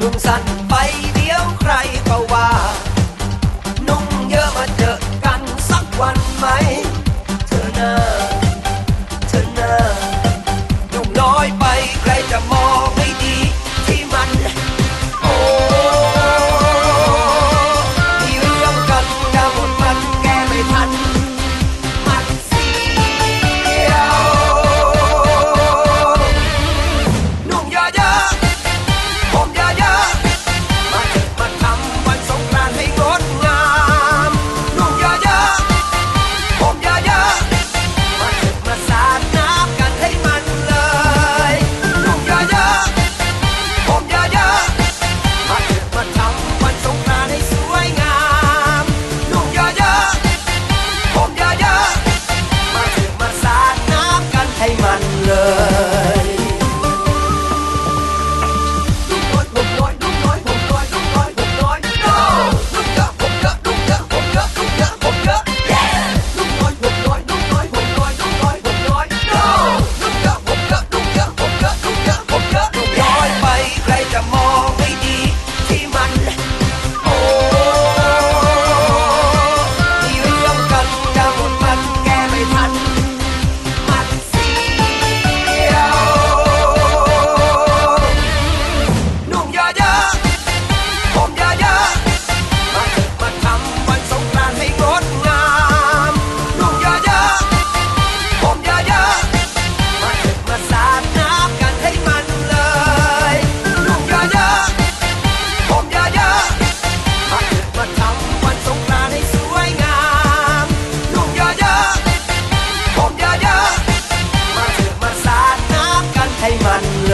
นุ่งสั่นไปเดี๋ยวใครก็ว่า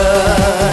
love.